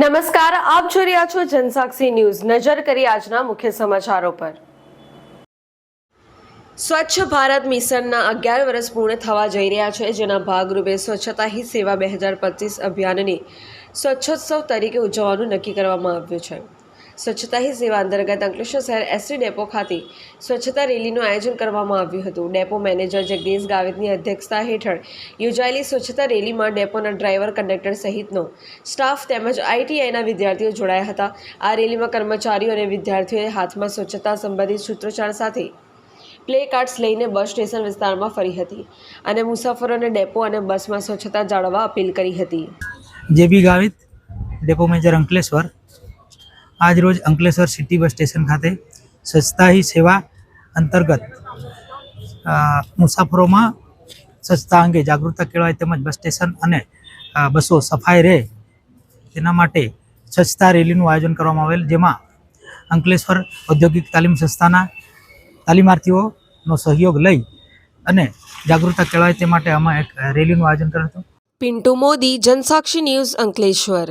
નમસ્કાર, આપ જોઈ રહ્યા છો જનસાક્ષી ન્યૂઝ. નજર કરી આજના મુખ્ય સમાચારો પર. સ્વચ્છ ભારત મિશનના અગિયાર વર્ષ પૂર્ણ થવા જઈ રહ્યા છે, જેના ભાગરૂપે સ્વચ્છતા હી સેવા બે હજાર પચીસ અભિયાનને સ્વચ્છોત્સવ તરીકે ઉજવવાનું નક્કી કરવામાં આવ્યું છે. સ્વચ્છતા હી સેવા અંતર્ગત અંકલેશ્વર શહેર એસટી ડેપો ખાતે સ્વચ્છતા રેલીનું આયોજન કરવામાં આવ્યું હતું. ડેપો મેનેજર જગદીશ ગાવિતની અધ્યક્ષતા હેઠળ યોજાયેલી સ્વચ્છતા રેલીમાં ડેપોના ડ્રાઈવર, કંડક્ટર સહિતનો સ્ટાફ તેમજ આઈટીઆઈના વિદ્યાર્થીઓ જોડાયા હતા. આ રેલીમાં કર્મચારીઓ અને વિદ્યાર્થીઓએ હાથમાં સ્વચ્છતા સંબંધિત સૂત્રોચ્ચાર સાથે પ્લે કાર્ડ્સ લઈને બસ સ્ટેશન વિસ્તારમાં ફરી હતી અને મુસાફરોને ડેપો અને બસમાં સ્વચ્છતા જાળવવા અપીલ કરી હતી. J B Gavit, depot manager Ankleshwar આજ રોજ અંકલેશ્વર સિટી બસ સ્ટેશન ખાતે સ્વચ્છતા સેવા અંતર્ગત મુસાફરોમાં સ્વચ્છતા અંગે જાગૃતતા કેળવાય તેમજ બસ સ્ટેશન અને બસો સફાઈ રહે તેના માટે સ્વચ્છતા રેલીનું આયોજન કરવામાં આવેલ, જેમાં અંકલેશ્વર ઔદ્યોગિક તાલીમ સંસ્થાના તાલીમાર્થીઓનો સહયોગ લઈ અને જાગૃતતા કેળવાય તે માટે અમે એક રેલીનું આયોજન કર્યું હતું. પિન્ટુ મોદી, જનસાક્ષી ન્યૂઝ અંકલેશ્વર.